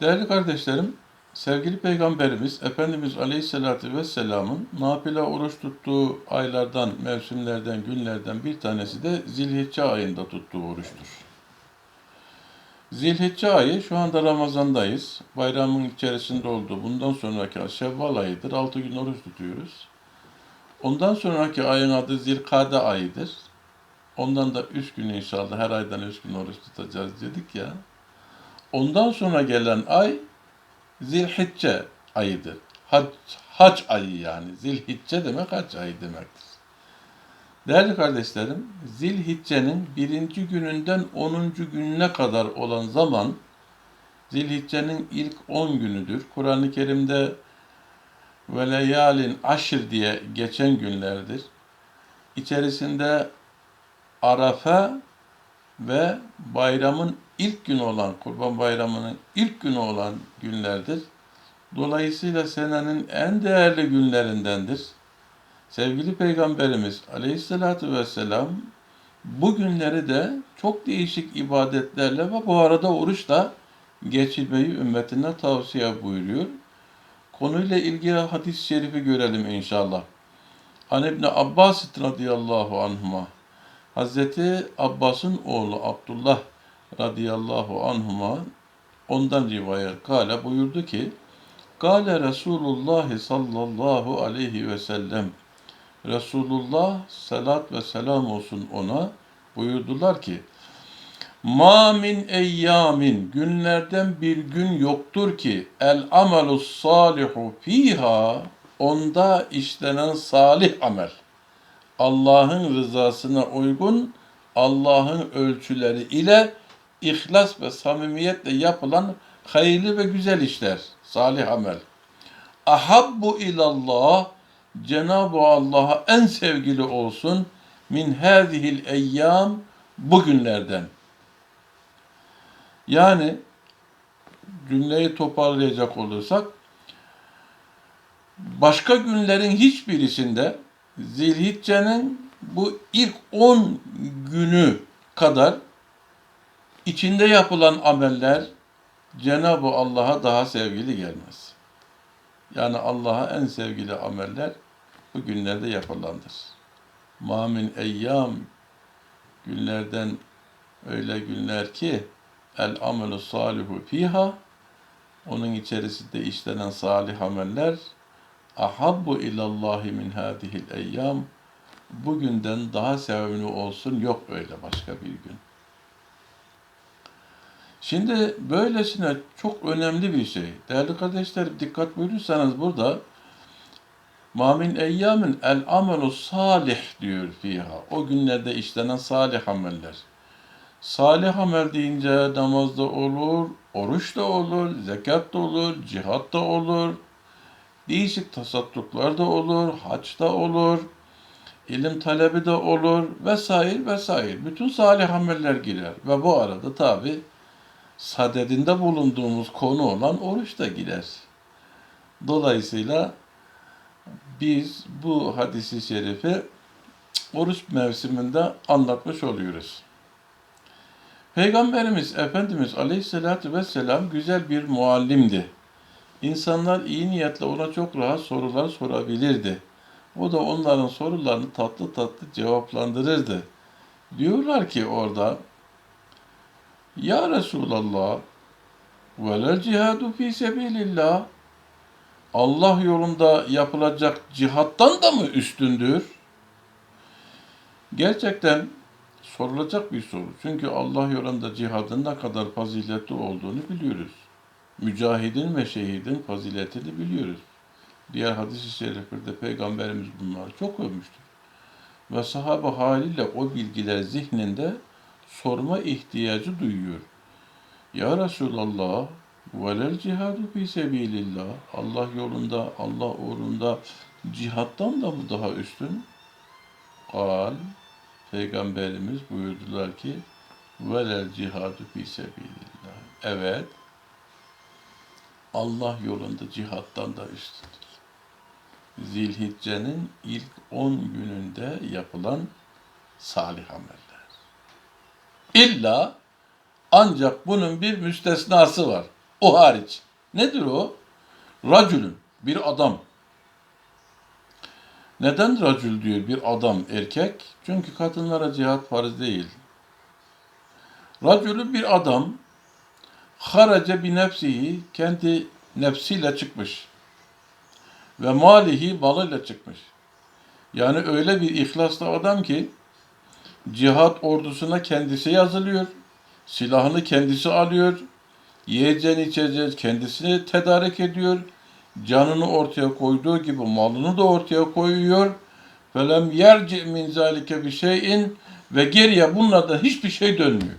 Değerli kardeşlerim, sevgili Peygamberimiz Efendimiz Aleyhisselatü Vesselam'ın nafile oruç tuttuğu aylardan, mevsimlerden, günlerden bir tanesi de Zilhicce ayında tuttuğu oruçtur. Zilhicce ayı şu anda Ramazan'dayız. Bayramın içerisinde olduğu bundan sonraki Şevval ayıdır. 6 gün oruç tutuyoruz. Ondan sonraki ayın adı Zilkade ayıdır. Ondan da 3 gün inşallah her aydan 3 gün oruç tutacağız dedik ya. Ondan sonra gelen ay Zilhicce ayıdır. Hac, hac ayı yani. Zilhicce demek hac ayı demektir. Değerli kardeşlerim, Zilhicce'nin birinci gününden 10. gününe kadar olan zaman Zilhicce'nin ilk 10 günüdür. Kur'an-ı Kerim'de ve leyalin aşır diye geçen günlerdir. İçerisinde Arafa ve bayramın ilk günü olan, Kurban Bayramı'nın ilk günü olan günlerdir. Dolayısıyla senenin en değerli günlerindendir. Sevgili Peygamberimiz Aleyhisselatü Vesselam bu günleri de çok değişik ibadetlerle ve bu arada oruçla geçirmeyi ümmetine tavsiye buyuruyor. Konuyla ilgili hadis-i şerifi görelim inşallah. An İbni Abbas radıyallahu anhuma Hazreti Abbas'ın oğlu Abdullah radıyallahu anhuma ondan rivayet kale buyurdu ki Kale Resulullah sallallahu aleyhi ve sellem. Resulullah salat ve selam olsun ona buyurdular ki Ma min eyyamin günlerden bir gün yoktur ki el amelus salihu fiha onda işlenen salih amel. Allah'ın rızasına uygun Allah'ın ölçüleri ile ihlas ve samimiyetle yapılan hayırlı ve güzel işler, salih amel. Ahabbu ilallah Cenab-ı Allah'a en sevgili olsun min hâzihil eyyam bugünlerden. Yani cümleyi toparlayacak olursak başka günlerin hiçbirisinde Zilhicce'nin bu ilk 10 günü kadar içinde yapılan ameller Cenab-ı Allah'a daha sevgili gelmez. Yani Allah'a en sevgili ameller bu günlerde yapılandır. Mamin eyyam günlerden öyle günler ki el amelu salihu fiha onun içerisinde işlenen salih ameller ahabbu ilallahi min hadihil eyyam bugünden daha sevimli olsun yok öyle başka bir gün. Şimdi böylesine çok önemli bir şey. Değerli kardeşler dikkat buyurursanız burada Mamin eyyamin el amelu salih diyor fiha. O günlerde işlenen salih ameller. Salih amel deyince namazda olur, oruç da olur, zekat da olur, cihat da olur, değişik tasadduklar da olur, haç da olur, ilim talebi de olur vesaire vesaire. Bütün salih ameller girer ve bu arada tabi sadedinde bulunduğumuz konu olan oruç da girer. Dolayısıyla biz bu hadisi şerifi oruç mevsiminde anlatmış oluyoruz. Peygamberimiz Efendimiz Aleyhisselatü Vesselam güzel bir muallimdi. İnsanlar iyi niyetle ona çok rahat sorular sorabilirdi. O da onların sorularını tatlı tatlı cevaplandırırdı. Diyorlar ki orada Ya Resulallah velel cihadu fi sebilillah Allah yolunda yapılacak cihattan da mı üstündür? Gerçekten sorulacak bir soru. Çünkü Allah yolunda cihadın ne kadar faziletli olduğunu biliyoruz. Mücahidin ve şehidin faziletini biliyoruz. Diğer hadis-i şeriflerde Peygamberimiz bunları çok övmüştür. Ve sahabe haliyle o bilgiler zihninde sorma ihtiyacı duyuyor. Ya Resulallah, velel cihadu fi sebilillah. Allah yolunda, Allah uğrunda cihattan da mı daha üstün? Kal, Peygamberimiz buyurdular ki, velel cihadu fi sebilillah. Evet, Allah yolunda cihattan da üstündür. Zilhicce'nin ilk 10 gününde yapılan salih ameller. İlla ancak bunun bir müstesnası var. O hariç. Nedir o? Racülün, bir adam. Neden racül diyor bir adam erkek? Çünkü kadınlara cihat farz değil. Racülü bir adam harace bir nefsihi kendi nefsiyle çıkmış. Ve malihi malıyla çıkmış. Yani öyle bir ihlaslı adam ki cihat ordusuna kendisi yazılıyor. Silahını kendisi alıyor. Yiyeceğini içeceğini kendisini tedarik ediyor. Canını ortaya koyduğu gibi malını da ortaya koyuyor. Felem yerci min zalike bir şeyin ve geriye bunlardan hiçbir şey dönmüyor.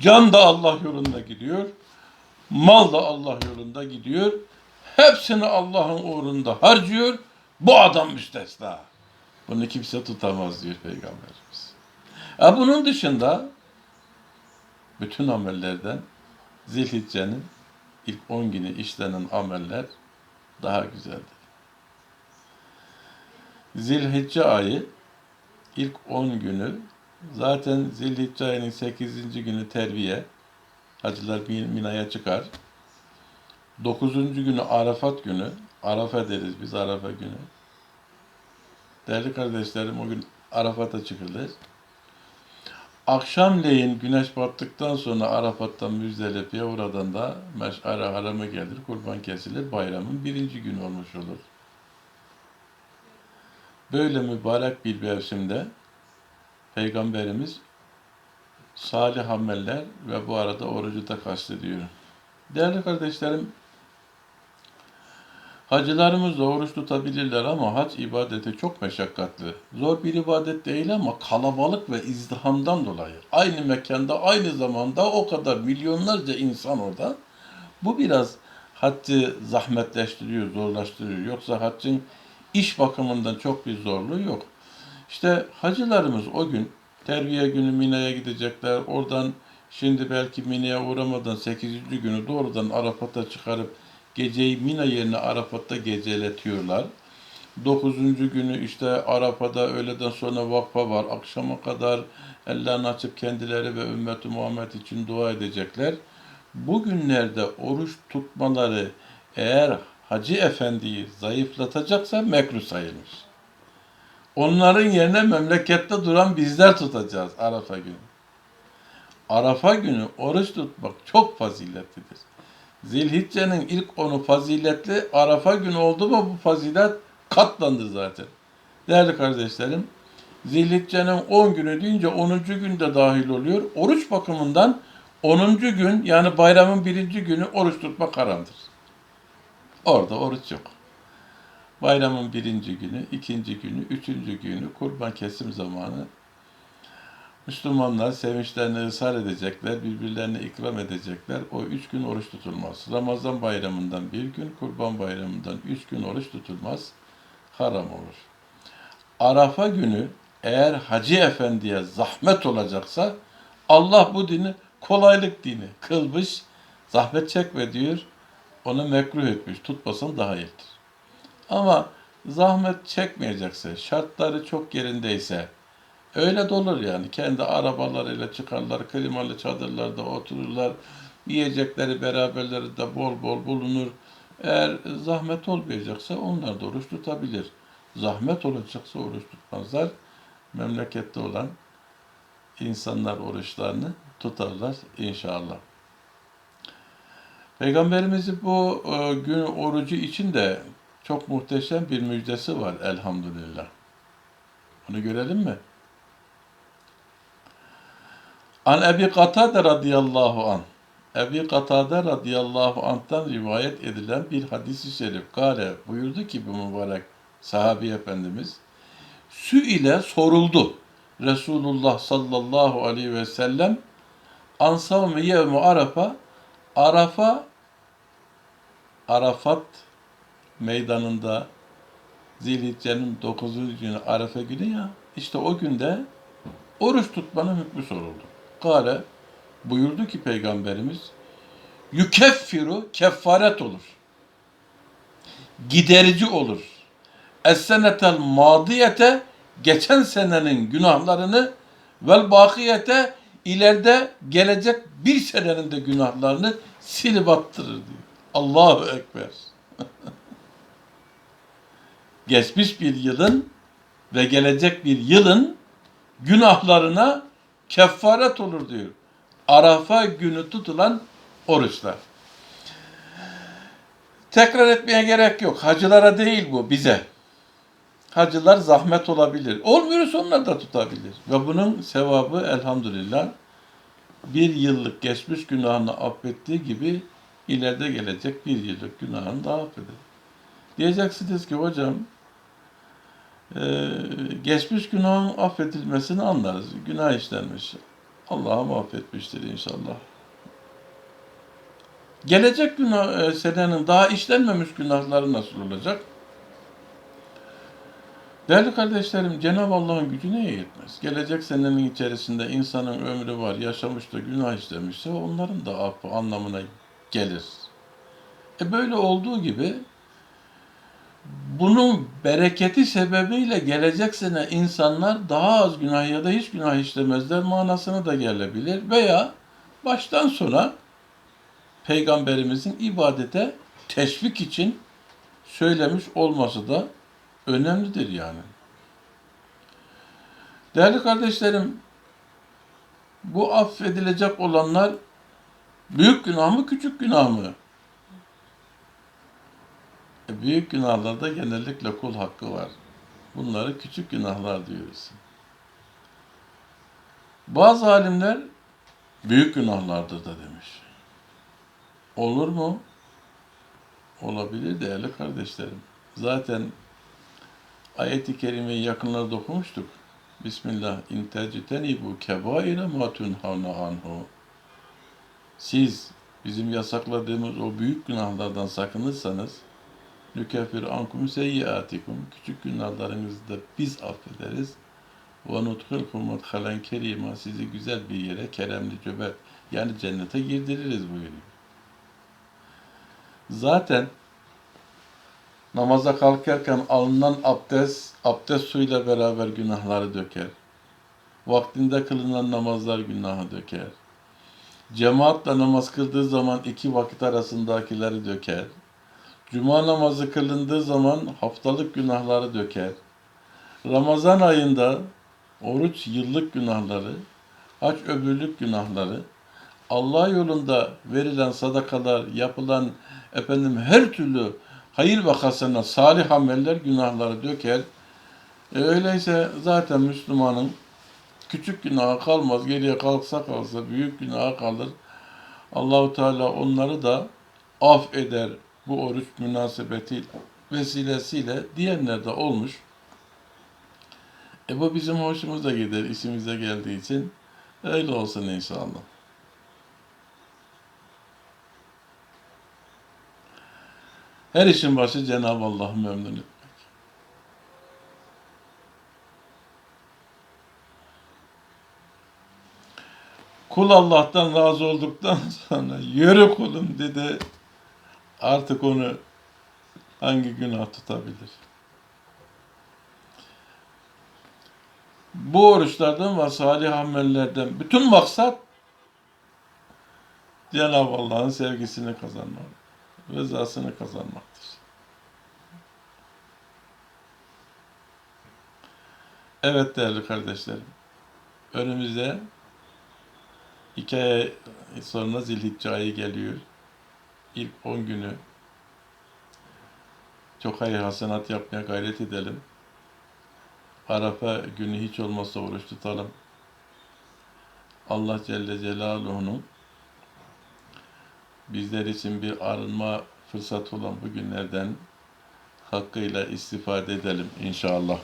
Can da Allah yolunda gidiyor. Mal da Allah yolunda gidiyor. Hepsini Allah'ın uğrunda harcıyor. Bu adam müstesna. Bunu kimse tutamaz diyor Peygamberimiz. E bunun dışında bütün amellerden Zilhicce'nin ilk 10 günü işlenen ameller daha güzeldir. Zilhicce ayı ilk 10 günü zaten Zilhicce ayının 8. günü terbiye. Hacılar Min- Mina'ya çıkar. 9. günü Arafat günü. Arafa deriz biz Arafa günü. Değerli kardeşlerim o gün Arafat'a çıkılır. Akşamleyin güneş battıktan sonra Arafat'tan Müzdelipe'ye oradan da Meş'are harama gelir, kurban kesilir, bayramın birinci günü olmuş olur. Böyle mübarek bir mevsimde Peygamberimiz salih ameller ve bu arada orucu da kastediyor. Değerli kardeşlerim, Hacılarımız da oruç tutabilirler ama hac ibadeti çok meşakkatli. Zor bir ibadet değil ama kalabalık ve izdihamdan dolayı. Aynı mekanda, aynı zamanda o kadar milyonlarca insan orada. Bu biraz haccı zahmetleştiriyor, zorlaştırıyor. Yoksa haccın iş bakımından çok bir zorluğu yok. İşte hacılarımız o gün terbiye günü Mina'ya gidecekler. Oradan şimdi belki Mina'ya uğramadan 8. günü doğrudan Arafat'a çıkarıp geceyi Mina yerine Arafat'ta geceletiyorlar. 9. günü işte Arafat'ta öğleden sonra vakfa var. Akşama kadar ellerini açıp kendileri ve ümmeti Muhammed için dua edecekler. Bugünlerde oruç tutmaları eğer Hacı Efendi'yi zayıflatacaksa mekruh sayılmış. Onların yerine memlekette duran bizler tutacağız Arafa günü. Arafa günü oruç tutmak çok faziletlidir. Zilhicce'nin ilk onu faziletli, Arafa günü oldu mu bu fazilet katlandı zaten. Değerli kardeşlerim, Zilhicce'nin 10 günü deyince 10. gün de dahil oluyor. Oruç bakımından 10. gün yani bayramın birinci günü oruç tutmak haramdır. Orada oruç yok. Bayramın birinci günü, ikinci günü, üçüncü günü kurban kesim zamanı Müslümanlar sevinçlerini ısrar edecekler, birbirlerine ikram edecekler. O üç gün oruç tutulmaz. Ramazan bayramından bir gün, kurban bayramından üç gün oruç tutulmaz. Haram olur. Arafa günü eğer Hacı Efendi'ye zahmet olacaksa Allah bu dini kolaylık dini kılmış, zahmet çekme diyor, onu mekruh etmiş, tutmasan daha iyidir. Ama zahmet çekmeyecekse, şartları çok yerindeyse, öyle de olur yani. Kendi arabalarıyla çıkarlar, klimalı çadırlarda otururlar, yiyecekleri beraberleri de bol bol bulunur. Eğer zahmet olmayacaksa onlar da oruç tutabilir. Zahmet olacaksa oruç tutmazlar. Memlekette olan insanlar oruçlarını tutarlar inşallah. Peygamberimizin bu e, gün orucu için de çok muhteşem bir müjdesi var elhamdülillah. Onu görelim mi? An Ebi Katade radıyallahu an. Ebi Katade radıyallahu anh'tan rivayet edilen bir hadisi şerif. Kale buyurdu ki bu mübarek sahabi efendimiz. Sü ile soruldu. Resulullah sallallahu aleyhi ve sellem ansavmi yevmi arafa Arafa Arafat meydanında Zilhicce'nin 9. günü Arafa günü ya işte o günde oruç tutmanın hükmü soruldu. Kale buyurdu ki Peygamberimiz yükeffiru kefaret olur. Giderici olur. Es-senetel madiyete geçen senenin günahlarını vel bakiyete ileride gelecek bir senenin de günahlarını silip attırır diyor. Allahu Ekber. Geçmiş bir yılın ve gelecek bir yılın günahlarına kefaret olur diyor. Arafa günü tutulan oruçlar. Tekrar etmeye gerek yok. Hacılara değil bu, bize. Hacılar zahmet olabilir. Olmuyorsa onlar da tutabilir. Ve bunun sevabı elhamdülillah bir yıllık geçmiş günahını affettiği gibi ileride gelecek bir yıllık günahını da affeder. Diyeceksiniz ki hocam e, geçmiş günahın affedilmesini anlarız. Günah işlenmiş. Allah'ım affetmiştir inşallah. Gelecek günah e, senenin daha işlenmemiş günahları nasıl olacak? Değerli kardeşlerim, Cenab-ı Allah'ın gücü neye yetmez? Gelecek senenin içerisinde insanın ömrü var, yaşamış da günah işlemişse onların da affı anlamına gelir. E böyle olduğu gibi bunun bereketi sebebiyle gelecek sene insanlar daha az günah ya da hiç günah işlemezler manasına da gelebilir. Veya baştan sona Peygamberimizin ibadete teşvik için söylemiş olması da önemlidir yani. Değerli kardeşlerim, bu affedilecek olanlar büyük günah mı, küçük günah mı? E, büyük günahlarda genellikle kul hakkı var. Bunları küçük günahlar diyoruz. Bazı alimler büyük günahlardır da demiş. Olur mu? Olabilir değerli kardeşlerim. Zaten ayet-i kerimeyi yakınlarda okumuştuk. Bismillah in tectenibu kebaire ma tunhavna anhu. Siz bizim yasakladığımız o büyük günahlardan sakınırsanız nükeffir ankum seyyiatikum küçük günahlarınızı da biz affederiz. Ve nudkhilkum mudhalen kerima sizi güzel bir yere keremli cömert yani cennete girdiririz buyuruyor. Zaten namaza kalkarken alınan abdest, abdest suyla beraber günahları döker. Vaktinde kılınan namazlar günahı döker. Cemaatle namaz kıldığı zaman iki vakit arasındakileri döker. Cuma namazı kılındığı zaman haftalık günahları döker. Ramazan ayında oruç yıllık günahları, hac öbürlük günahları, Allah yolunda verilen sadakalar, yapılan efendim her türlü hayır vakasına salih ameller günahları döker. E öyleyse zaten Müslümanın küçük günahı kalmaz, geriye kalksa kalsa büyük günahı kalır. Allahu Teala onları da af eder bu oruç münasebeti vesilesiyle diyenler de olmuş. E bu bizim hoşumuza gider, işimize geldiği için öyle olsun inşallah. Her işin başı Cenab-ı Allah'ı memnun etmek. Kul Allah'tan razı olduktan sonra yürü kulum dedi. Artık onu hangi günah tutabilir? Bu oruçlardan ve salih amellerden bütün maksat Cenab-ı Allah'ın sevgisini kazanmak, rızasını kazanmaktır. Evet değerli kardeşlerim, önümüzde iki ay sonra Zilhicce ayı geliyor. İlk 10 günü çok hayır hasenat yapmaya gayret edelim. Arafa günü hiç olmazsa oruç tutalım. Allah Celle Celaluhu'nun bizler için bir arınma fırsatı olan bu günlerden hakkıyla istifade edelim inşallah.